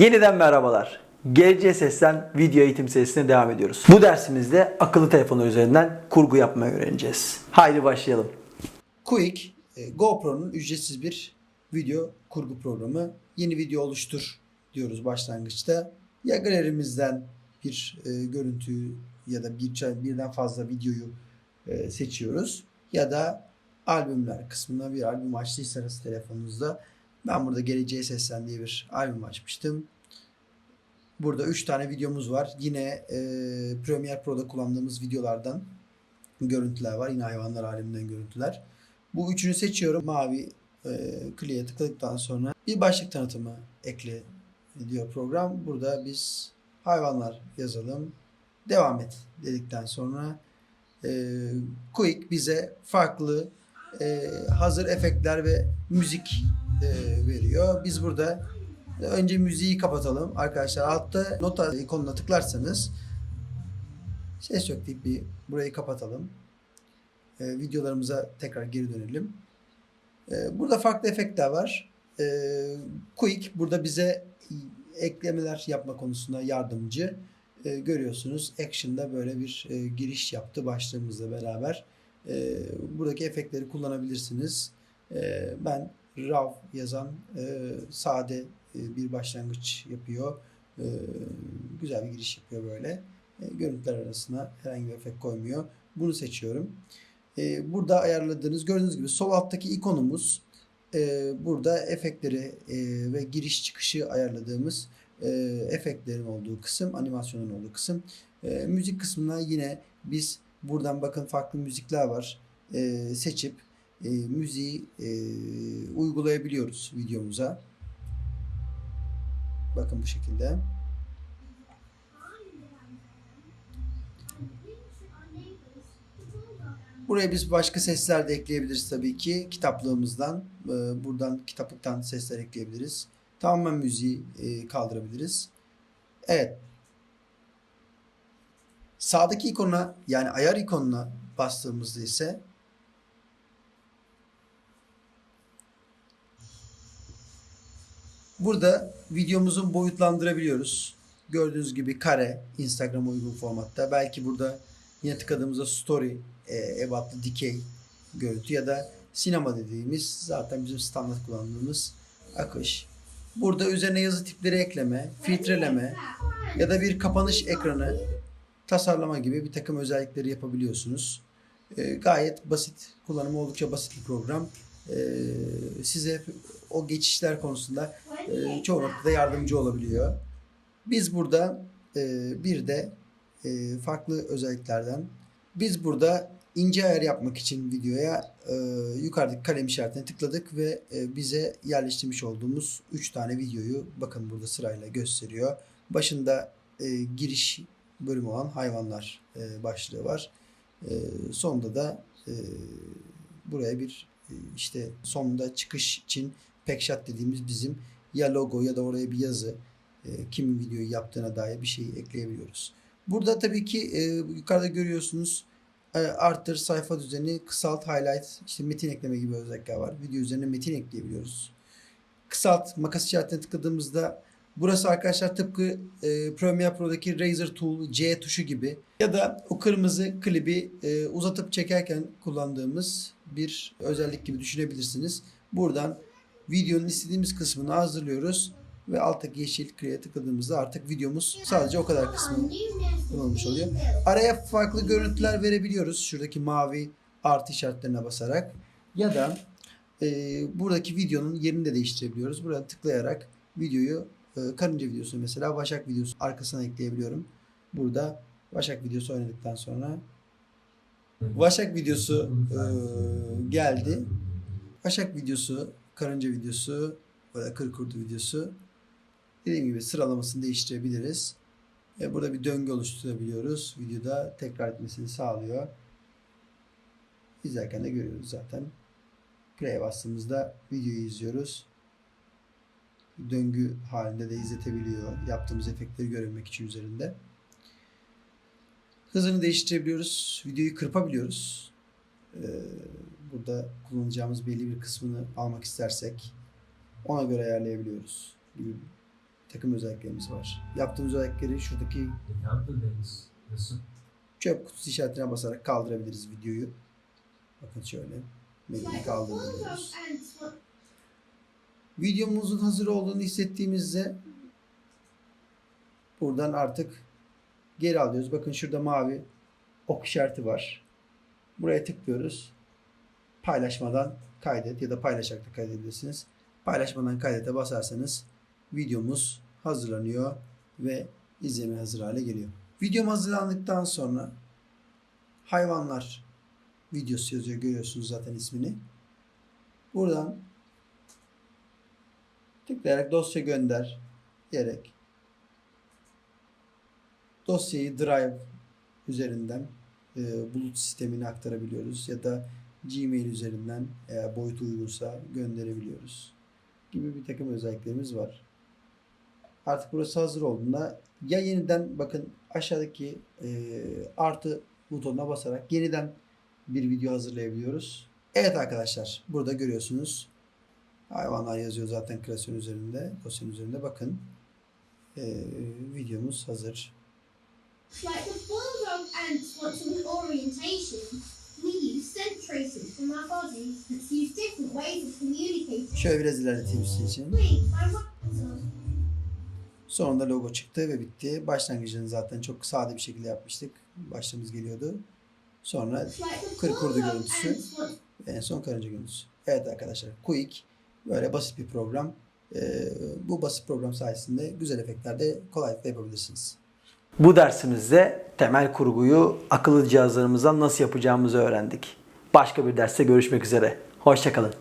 Yeniden merhabalar. GC Ses'ten video eğitim serisine devam ediyoruz. Bu dersimizde akıllı telefonlar üzerinden kurgu yapmayı öğreneceğiz. Haydi başlayalım. Quick, e, GoPro'nun ücretsiz bir video kurgu programı. Yeni video oluştur diyoruz başlangıçta. Ya galerimizden bir e, görüntüyü ya da bir birden fazla videoyu e, seçiyoruz ya da albümler kısmına bir albüm açtıysanız telefonunuzda ben burada geleceğe seslen diye bir albüm açmıştım. Burada 3 tane videomuz var. Yine e, Premiere Pro'da kullandığımız videolardan görüntüler var. Yine hayvanlar aleminden görüntüler. Bu üçünü seçiyorum. Mavi e, kliye tıkladıktan sonra bir başlık tanıtımı ekle diyor program. Burada biz hayvanlar yazalım. Devam et dedikten sonra e, Quick bize farklı e, hazır efektler ve müzik veriyor. Biz burada önce müziği kapatalım. Arkadaşlar altta nota ikonuna tıklarsanız ses yok deyip bir burayı kapatalım. E, videolarımıza tekrar geri dönelim. E, burada farklı efektler var. E, Quick burada bize eklemeler yapma konusunda yardımcı. E, görüyorsunuz Action'da böyle bir e, giriş yaptı başlığımızla beraber. E, buradaki efektleri kullanabilirsiniz. E, ben RAW yazan e, sade e, bir başlangıç yapıyor. E, güzel bir giriş yapıyor böyle. E, görüntüler arasına herhangi bir efekt koymuyor. Bunu seçiyorum. E, burada ayarladığınız gördüğünüz gibi sol alttaki ikonumuz e, burada efektleri e, ve giriş çıkışı ayarladığımız e, efektlerin olduğu kısım, animasyonun olduğu kısım. E, müzik kısmına yine biz buradan bakın farklı müzikler var. E, seçip e, müziği e, uygulayabiliyoruz videomuza. Bakın bu şekilde. Buraya biz başka sesler de ekleyebiliriz tabii ki. Kitaplığımızdan, e, buradan kitaplıktan sesler ekleyebiliriz. Tamamen müziği e, kaldırabiliriz. Evet. Sağdaki ikona yani ayar ikonuna bastığımızda ise burada videomuzun boyutlandırabiliyoruz. Gördüğünüz gibi kare Instagram uygun formatta. Belki burada yine tıkladığımızda story e, ebatlı dikey görüntü ya da sinema dediğimiz zaten bizim standart kullandığımız akış. Burada üzerine yazı tipleri ekleme, filtreleme ya da bir kapanış ekranı tasarlama gibi bir takım özellikleri yapabiliyorsunuz. E, gayet basit, kullanımı oldukça basit bir program. E, size o geçişler konusunda e, çoğu noktada yardımcı olabiliyor. Biz burada e, bir de e, farklı özelliklerden biz burada ince ayar yapmak için videoya e, yukarıdaki kalem işaretine tıkladık ve e, bize yerleştirmiş olduğumuz 3 tane videoyu bakın burada sırayla gösteriyor. Başında e, giriş bölümü olan hayvanlar e, başlığı var. E, sonunda da e, buraya bir e, işte sonunda çıkış için pekşat dediğimiz bizim ya logo ya da oraya bir yazı e, kimin videoyu yaptığına dair bir şey ekleyebiliyoruz. Burada tabii ki e, yukarıda görüyorsunuz e, arttır, sayfa düzeni, kısalt, highlight, işte metin ekleme gibi özellikler var. Video üzerine metin ekleyebiliyoruz. Kısalt, makas işaretine tıkladığımızda burası arkadaşlar tıpkı e, Premiere Pro'daki Razer Tool C tuşu gibi ya da o kırmızı klibi e, uzatıp çekerken kullandığımız bir özellik gibi düşünebilirsiniz. Buradan videonun istediğimiz kısmını hazırlıyoruz ve alttaki yeşil kliye tıkladığımızda artık videomuz sadece o kadar kısmı olmuş oluyor. Araya farklı görüntüler verebiliyoruz. Şuradaki mavi artı işaretlerine basarak ya da e, buradaki videonun yerini de değiştirebiliyoruz. Buraya tıklayarak videoyu e, karınca videosu mesela Başak videosu arkasına ekleyebiliyorum. Burada Başak videosu oynadıktan sonra Başak videosu e, geldi. Başak videosu, karınca videosu, böyle kır kurdu videosu. Dediğim gibi sıralamasını değiştirebiliriz. E, burada bir döngü oluşturabiliyoruz. Videoda tekrar etmesini sağlıyor. İzlerken de görüyoruz zaten. Play bastığımızda videoyu izliyoruz. Döngü halinde de izletebiliyor. Yaptığımız efektleri görebilmek için üzerinde. Hızını değiştirebiliyoruz. Videoyu kırpabiliyoruz. Ee, burada kullanacağımız belli bir kısmını almak istersek ona göre ayarlayabiliyoruz gibi takım özelliklerimiz var. Yaptığımız özellikleri şuradaki çöp kutusu işaretine basarak kaldırabiliriz videoyu. Bakın şöyle. Metni kaldırabiliyoruz. Videomuzun hazır olduğunu hissettiğimizde buradan artık geri alıyoruz. Bakın şurada mavi ok işareti var. Buraya tıklıyoruz. Paylaşmadan kaydet ya da paylaşarak da kaydedebilirsiniz. Paylaşmadan kaydete basarsanız videomuz hazırlanıyor ve izlemeye hazır hale geliyor. Videom hazırlandıktan sonra hayvanlar videosu yazıyor. Görüyorsunuz zaten ismini. Buradan tıklayarak dosya gönder diyerek dosyayı Drive üzerinden e, bulut sistemine aktarabiliyoruz ya da Gmail üzerinden eğer boyutu uygunsa gönderebiliyoruz gibi bir takım özelliklerimiz var. Artık burası hazır olduğunda ya yeniden bakın aşağıdaki e, artı butonuna basarak yeniden bir video hazırlayabiliyoruz. Evet arkadaşlar burada görüyorsunuz hayvanlar yazıyor zaten klasörün üzerinde dosyanın üzerinde bakın e, videomuz hazır. Like the bulldog ants want to an orientation, we use scent tracers from our bodies that use different ways of communicating. Şöyle biraz ilerleteyim sizin için. Sonunda logo çıktı ve bitti. Başlangıcını zaten çok sade bir şekilde yapmıştık. Başlığımız geliyordu. Sonra Kır kurdu görüntüsü. ve en son karınca görüntüsü. Evet arkadaşlar Quick böyle basit bir program. Ee, bu basit program sayesinde güzel efektler de kolaylıkla yapabilirsiniz. Bu dersimizde temel kurguyu akıllı cihazlarımızdan nasıl yapacağımızı öğrendik. Başka bir derste görüşmek üzere. Hoşçakalın.